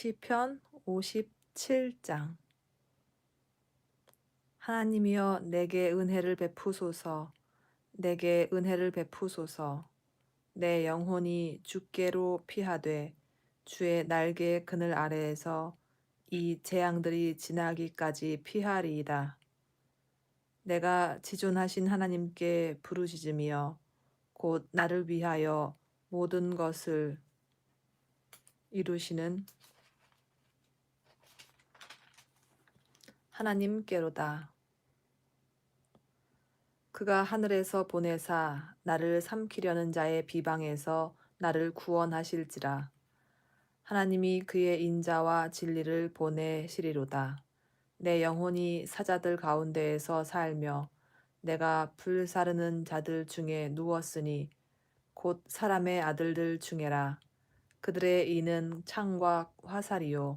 시편 57장. 하나님이여 내게 은혜를 베푸소서. 내게 은혜를 베푸소서. 내 영혼이 주께로 피하되 주의 날개의 그늘 아래에서 이 재앙들이 지나기까지 피하리이다. 내가 지존하신 하나님께 부르짖으며 곧 나를 위하여 모든 것을 이루시는 하나님께로다. 그가 하늘에서 보내사 나를 삼키려는 자의 비방에서 나를 구원하실지라. 하나님이 그의 인자와 진리를 보내시리로다. 내 영혼이 사자들 가운데에서 살며 내가 불사르는 자들 중에 누웠으니 곧 사람의 아들들 중에라. 그들의 이는 창과 화살이요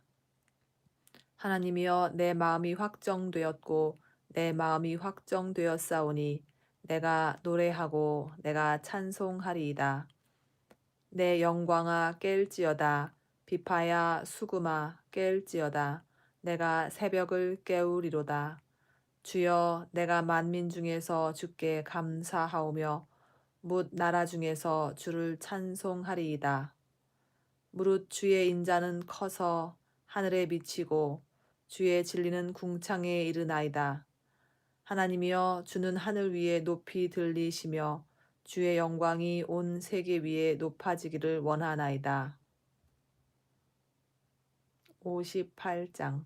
하나님이여 내 마음이 확정되었고 내 마음이 확정되었사오니 내가 노래하고 내가 찬송하리이다. 내 영광아 깰지어다 비파야 수금아 깰지어다 내가 새벽을 깨우리로다. 주여 내가 만민 중에서 주께 감사하오며 묻 나라 중에서 주를 찬송하리이다. 무릇 주의 인자는 커서 하늘에 미치고 주의 진리는 궁창에 이르나이다. 하나님이여 주는 하늘 위에 높이 들리시며 주의 영광이 온 세계 위에 높아지기를 원하나이다. 58장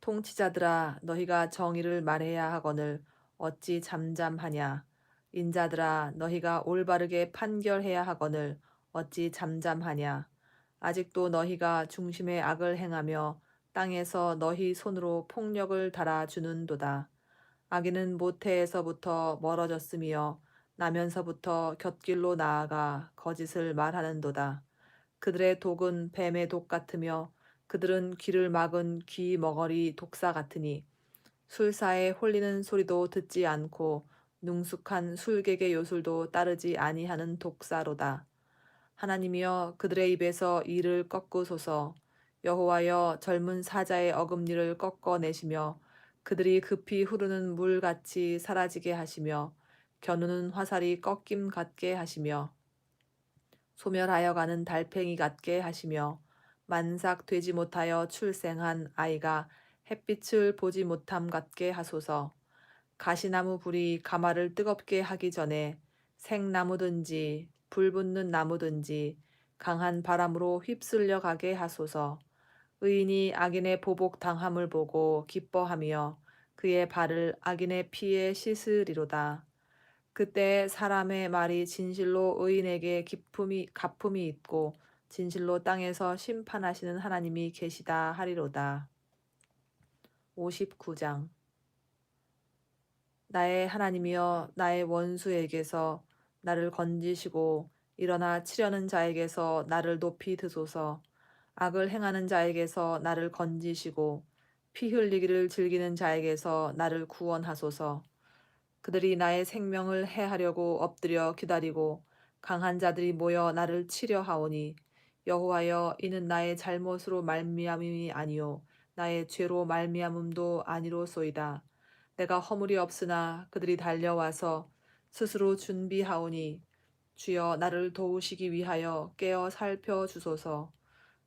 통치자들아 너희가 정의를 말해야 하거늘 어찌 잠잠하냐 인자들아 너희가 올바르게 판결해야 하거늘 어찌 잠잠하냐 아직도 너희가 중심의 악을 행하며 땅에서 너희 손으로 폭력을 달아주는도다. 아기는 모태에서부터 멀어졌으며 나면서부터 곁길로 나아가 거짓을 말하는도다. 그들의 독은 뱀의 독 같으며 그들은 귀를 막은 귀 머거리 독사 같으니 술사에 홀리는 소리도 듣지 않고 능숙한 술객의 요술도 따르지 아니하는 독사로다. 하나님이여 그들의 입에서 이를 꺾으소서 여호와여 젊은 사자의 어금니를 꺾어내시며 그들이 급히 흐르는 물 같이 사라지게 하시며 겨누는 화살이 꺾임 같게 하시며 소멸하여 가는 달팽이 같게 하시며 만삭 되지 못하여 출생한 아이가 햇빛을 보지 못함 같게 하소서. 가시나무 불이 가마를 뜨겁게 하기 전에 생나무든지 불 붙는 나무든지 강한 바람으로 휩쓸려 가게 하소서 의인이 악인의 보복 당함을 보고 기뻐하며 그의 발을 악인의 피에 씻으리로다. 그때 사람의 말이 진실로 의인에게 기품이 가품이 있고 진실로 땅에서 심판하시는 하나님이 계시다 하리로다. 59장 나의 하나님이여 나의 원수에게서 나를 건지시고 일어나 치려는 자에게서 나를 높이 드소서 악을 행하는 자에게서 나를 건지시고 피 흘리기를 즐기는 자에게서 나를 구원하소서. 그들이 나의 생명을 해하려고 엎드려 기다리고 강한 자들이 모여 나를 치려 하오니 여호와여 이는 나의 잘못으로 말미암음이 아니요 나의 죄로 말미암음도 아니로소이다. 내가 허물이 없으나 그들이 달려와서 스스로 준비하오니 주여 나를 도우시기 위하여 깨어 살펴 주소서.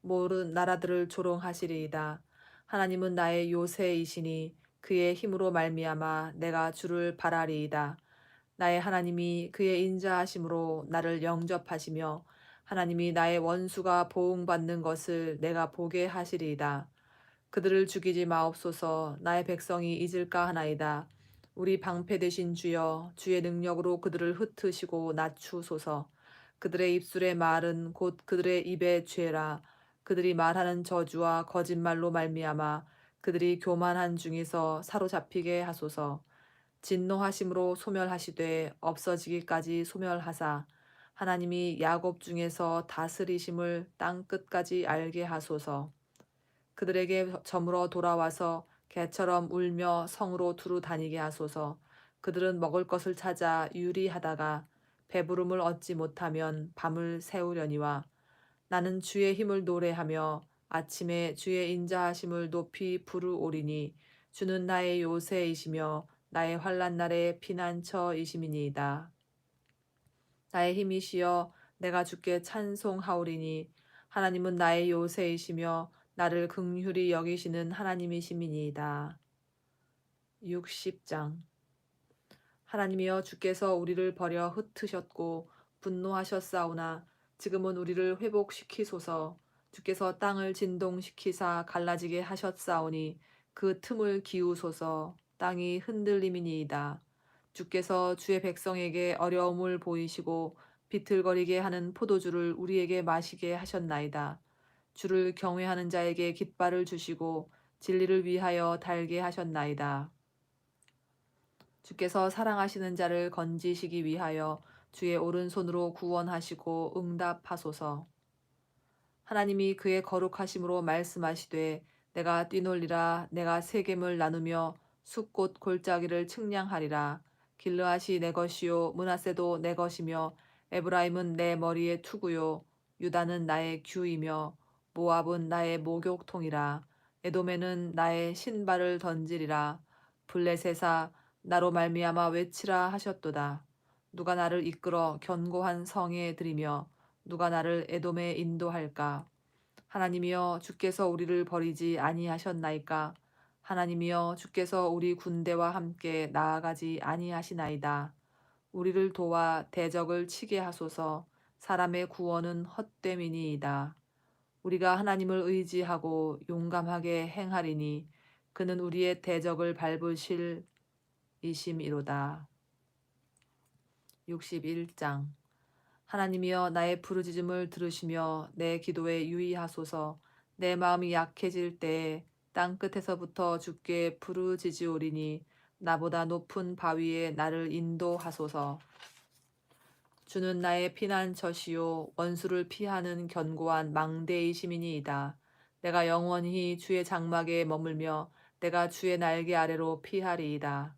모든 나라들을 조롱하시리이다. 하나님은 나의 요새이시니 그의 힘으로 말미암아 내가 주를 바라리이다. 나의 하나님이 그의 인자하심으로 나를 영접하시며 하나님이 나의 원수가 보응받는 것을 내가 보게 하시리이다. 그들을 죽이지 마옵소서 나의 백성이 잊을까 하나이다. 우리 방패 되신 주여 주의 능력으로 그들을 흩으시고 낮추소서. 그들의 입술의 말은 곧 그들의 입의 죄라. 그들이 말하는 저주와 거짓말로 말미암아 그들이 교만한 중에서 사로잡히게 하소서. 진노하심으로 소멸하시되 없어지기까지 소멸하사 하나님이 야곱 중에서 다스리심을 땅 끝까지 알게 하소서. 그들에게 저물어 돌아와서 개처럼 울며 성으로 두루 다니게 하소서. 그들은 먹을 것을 찾아 유리하다가 배부름을 얻지 못하면 밤을 새우려니와 나는 주의 힘을 노래하며 아침에 주의 인자하심을 높이 부르오리니 주는 나의 요새이시며 나의 환란 날의 피난처이심이니이다. 나의 힘이시여 내가 주께 찬송하오리니 하나님은 나의 요새이시며 나를 긍휼히 여기시는 하나님이심이니이다. 60장 하나님이여 주께서 우리를 버려 흩으셨고 분노하셨사오나 지금은 우리를 회복시키소서 주께서 땅을 진동시키사 갈라지게 하셨사오니 그 틈을 기우소서 땅이 흔들림이니이다. 주께서 주의 백성에게 어려움을 보이시고 비틀거리게 하는 포도주를 우리에게 마시게 하셨나이다. 주를 경외하는 자에게 깃발을 주시고 진리를 위하여 달게 하셨나이다. 주께서 사랑하시는 자를 건지시기 위하여 주의 오른손으로 구원하시고 응답하소서. 하나님이 그의 거룩하심으로 말씀하시되 내가 뛰놀리라 내가 세겜을 나누며 숲꽃 골짜기를 측량하리라. 길르앗이 내 것이요 문하세도 내 것이며 에브라임은 내 머리의 투구요 유다는 나의 규이며 모압은 나의 목욕통이라. 에돔에는 나의 신발을 던지리라. 블레셋아 나로 말미암아 외치라 하셨도다 누가 나를 이끌어 견고한 성에 들이며 누가 나를 에돔에 인도할까? 하나님이여 주께서 우리를 버리지 아니하셨나이까? 하나님이여 주께서 우리 군대와 함께 나아가지 아니하시나이다. 우리를 도와 대적을 치게 하소서. 사람의 구원은 헛됨이니이다. 우리가 하나님을 의지하고 용감하게 행하리니 그는 우리의 대적을 밟으실 이심이로다. 61장 하나님이여 나의 부르짖음을 들으시며 내 기도에 유의하소서 내 마음이 약해질 때에 땅 끝에서부터 주께 부르짖으오리니 나보다 높은 바위에 나를 인도하소서 주는 나의 피난처시요 원수를 피하는 견고한 망대이시민이이다. 내가 영원히 주의 장막에 머물며 내가 주의 날개 아래로 피하리이다.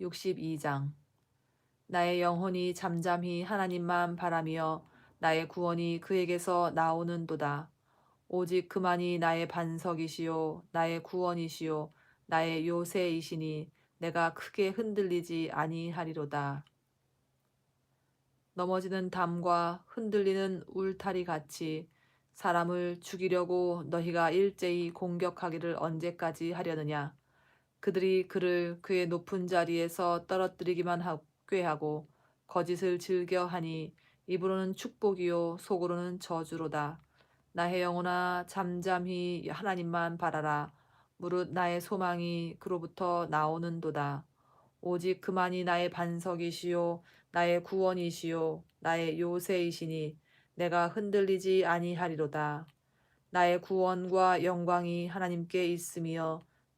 62장 나의 영혼이 잠잠히 하나님만 바라며 나의 구원이 그에게서 나오는도다. 오직 그만이 나의 반석이시요 나의 구원이시요 나의 요새이시니 내가 크게 흔들리지 아니하리로다. 넘어지는 담과 흔들리는 울타리 같이 사람을 죽이려고 너희가 일제히 공격하기를 언제까지 하려느냐. 그들이 그를 그의 높은 자리에서 떨어뜨리기만 꾀하고 거짓을 즐겨하니 입으로는 축복이요 속으로는 저주로다. 나의 영혼아 잠잠히 하나님만 바라라. 무릇 나의 소망이 그로부터 나오는도다. 오직 그만이 나의 반석이시요 나의 구원이시요 나의 요새이시니 내가 흔들리지 아니하리로다. 나의 구원과 영광이 하나님께 있으며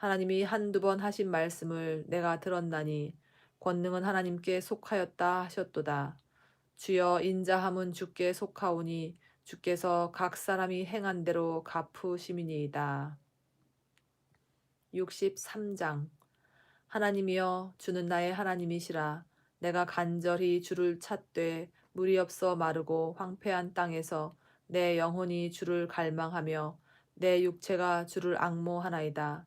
하나님이 한두 번 하신 말씀을 내가 들었나니 권능은 하나님께 속하였다 하셨도다. 주여 인자함은 주께 속하오니 주께서 각 사람이 행한 대로 갚으심이니이다. 63장 하나님이여 주는 나의 하나님이시라 내가 간절히 주를 찾되 물이 없어 마르고 황폐한 땅에서 내 영혼이 주를 갈망하며 내 육체가 주를 악모하나이다.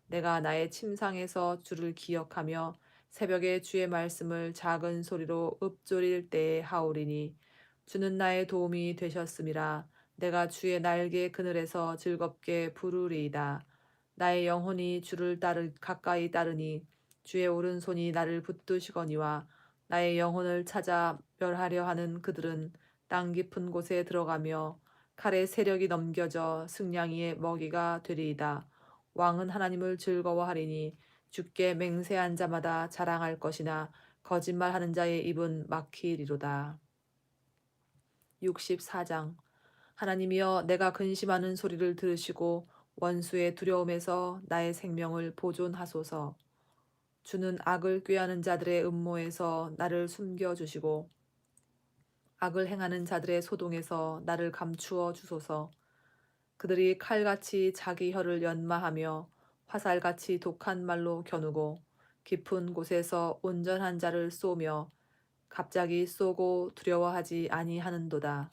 내가 나의 침상에서 주를 기억하며 새벽에 주의 말씀을 작은 소리로 읊조릴 때에 하오리니 주는 나의 도움이 되셨음이라 내가 주의 날개 그늘에서 즐겁게 부르리이다. 나의 영혼이 주를 따르 가까이 따르니 주의 오른손이 나를 붙드시거니와 나의 영혼을 찾아 멸하려 하는 그들은 땅 깊은 곳에 들어가며 칼의 세력이 넘겨져 승냥이의 먹이가 되리이다. 왕은 하나님을 즐거워하리니 주께 맹세한 자마다 자랑할 것이나 거짓말하는 자의 입은 막히리로다. 64장 하나님이여 내가 근심하는 소리를 들으시고 원수의 두려움에서 나의 생명을 보존하소서. 주는 악을 꾀하는 자들의 음모에서 나를 숨겨 주시고 악을 행하는 자들의 소동에서 나를 감추어 주소서. 그들이 칼같이 자기 혀를 연마하며 화살같이 독한 말로 겨누고 깊은 곳에서 온전한 자를 쏘며 갑자기 쏘고 두려워하지 아니하는도다.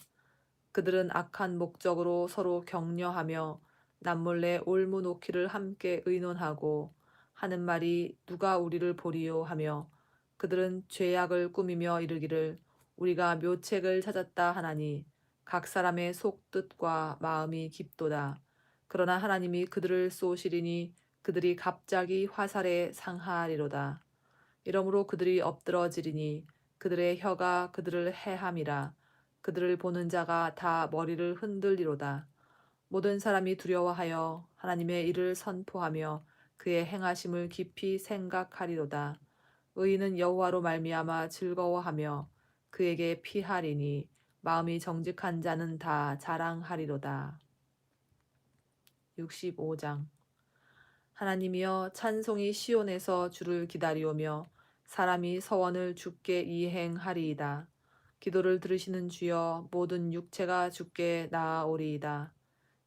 그들은 악한 목적으로 서로 격려하며 남몰래 올무 놓기를 함께 의논하고 하는 말이 누가 우리를 보리요 하며 그들은 죄악을 꾸미며 이르기를 우리가 묘책을 찾았다 하나니 각 사람의 속뜻과 마음이 깊도다. 그러나 하나님이 그들을 쏘시리니 그들이 갑자기 화살에 상하리로다. 이러므로 그들이 엎드러지리니 그들의 혀가 그들을 해함이라. 그들을 보는 자가 다 머리를 흔들리로다. 모든 사람이 두려워하여 하나님의 일을 선포하며 그의 행하심을 깊이 생각하리로다. 의인은 여호와로 말미암아 즐거워하며 그에게 피하리니 마음이 정직한 자는 다 자랑하리로다. 65장 하나님이여 찬송이 시온에서 주를 기다리오며 사람이 서원을 주께 이행하리이다. 기도를 들으시는 주여 모든 육체가 주께 나아오리이다.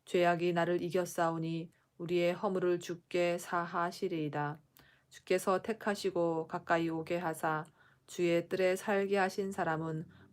죄악이 나를 이겼사오니 우리의 허물을 주께 사하시리이다. 주께서 택하시고 가까이 오게 하사 주의 뜰에 살게 하신 사람은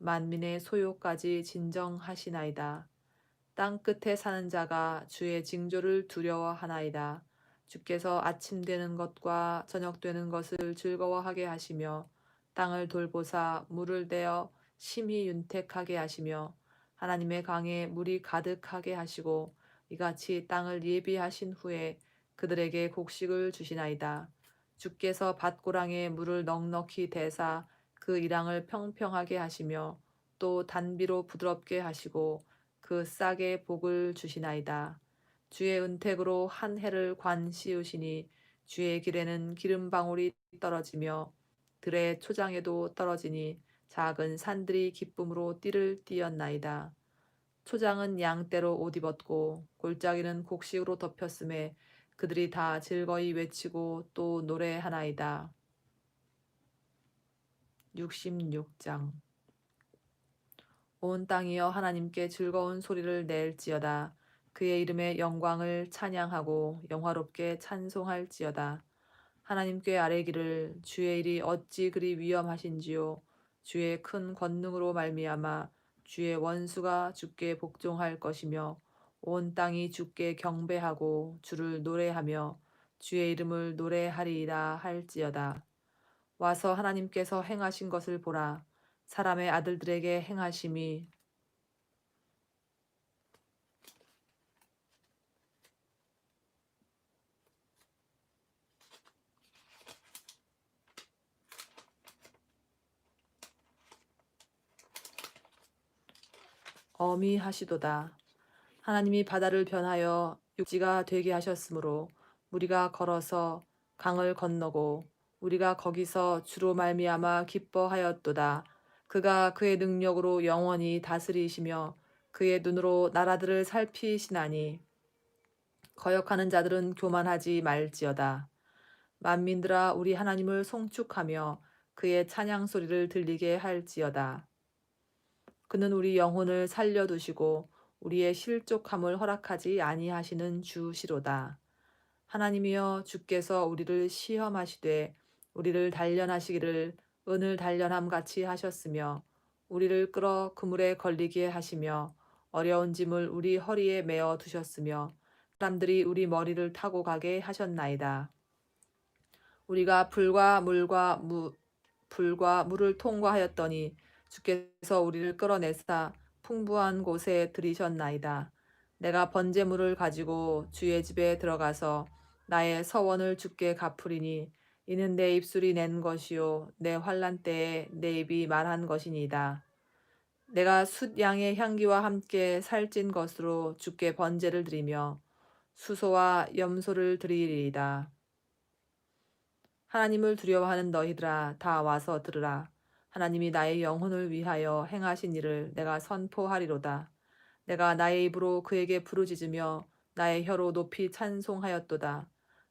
만민의 소요까지 진정하시나이다. 땅 끝에 사는 자가 주의 징조를 두려워하나이다. 주께서 아침 되는 것과 저녁 되는 것을 즐거워하게 하시며 땅을 돌보사 물을 대어 심히 윤택하게 하시며 하나님의 강에 물이 가득하게 하시고 이같이 땅을 예비하신 후에 그들에게 곡식을 주시나이다. 주께서 밭고랑에 물을 넉넉히 대사 그 이랑을 평평하게 하시며 또 단비로 부드럽게 하시고 그 싹에 복을 주시나이다. 주의 은택으로 한 해를 관 씌우시니 주의 길에는 기름 방울이 떨어지며 들의 초장에도 떨어지니 작은 산들이 기쁨으로 띠를 띠었나이다. 초장은 양떼로 옷 입었고 골짜기는 곡식으로 덮였음에 그들이 다 즐거이 외치고 또 노래하나이다. 66장 온 땅이여 하나님께 즐거운 소리를 낼지어다. 그의 이름의 영광을 찬양하고 영화롭게 찬송할지어다. 하나님께 아뢰기를 주의 일이 어찌 그리 위험하신지요. 주의 큰 권능으로 말미암아 주의 원수가 주께 복종할 것이며 온 땅이 주께 경배하고 주를 노래하며 주의 이름을 노래하리이다 할지어다. 와서 하나님께서 행하신 것을 보라. 사람의 아들들에게 행하심이 어미하시도다. 하나님이 바다를 변하여 육지가 되게 하셨으므로 우리가 걸어서 강을 건너고 우리가 거기서 주로 말미암아 기뻐하였도다. 그가 그의 능력으로 영원히 다스리시며 그의 눈으로 나라들을 살피시나니 거역하는 자들은 교만하지 말지어다. 만민들아 우리 하나님을 송축하며 그의 찬양 소리를 들리게 할지어다. 그는 우리 영혼을 살려 두시고 우리의 실족함을 허락하지 아니하시는 주시로다. 하나님이여 주께서 우리를 시험하시되 우리를 단련하시기를 은을 단련함 같이 하셨으며 우리를 끌어 그물에 걸리게 하시며 어려운 짐을 우리 허리에 메어 두셨으며 사람들이 우리 머리를 타고 가게 하셨나이다. 우리가 불과 물과 무, 불과 물을 통과하였더니 주께서 우리를 끌어내사 풍부한 곳에 들이셨나이다. 내가 번제물을 가지고 주의 집에 들어가서 나의 서원을 주께 갚으리니 이는 내 입술이 낸 것이요 내 환란 때에 내 입이 말한 것이니이다. 내가 숫 양의 향기와 함께 살찐 것으로 주께 번제를 드리며 수소와 염소를 드리리이다. 하나님을 두려워하는 너희들아 다 와서 들으라. 하나님이 나의 영혼을 위하여 행하신 일을 내가 선포하리로다. 내가 나의 입으로 그에게 부르짖으며 나의 혀로 높이 찬송하였도다.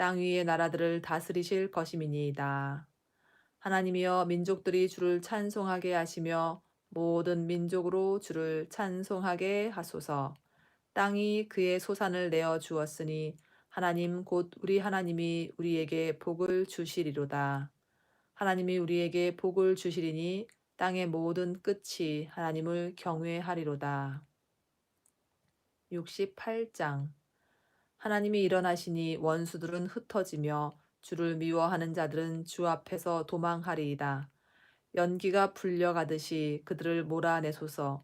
땅 위의 나라들을 다스리실 것임이니이다. 하나님이여 민족들이 주를 찬송하게 하시며 모든 민족으로 주를 찬송하게 하소서. 땅이 그의 소산을 내어 주었으니 하나님 곧 우리 하나님이 우리에게 복을 주시리로다. 하나님이 우리에게 복을 주시리니 땅의 모든 끝이 하나님을 경외하리로다. 68장 하나님이 일어나시니 원수들은 흩어지며 주를 미워하는 자들은 주 앞에서 도망하리이다. 연기가 불려가듯이 그들을 몰아내소서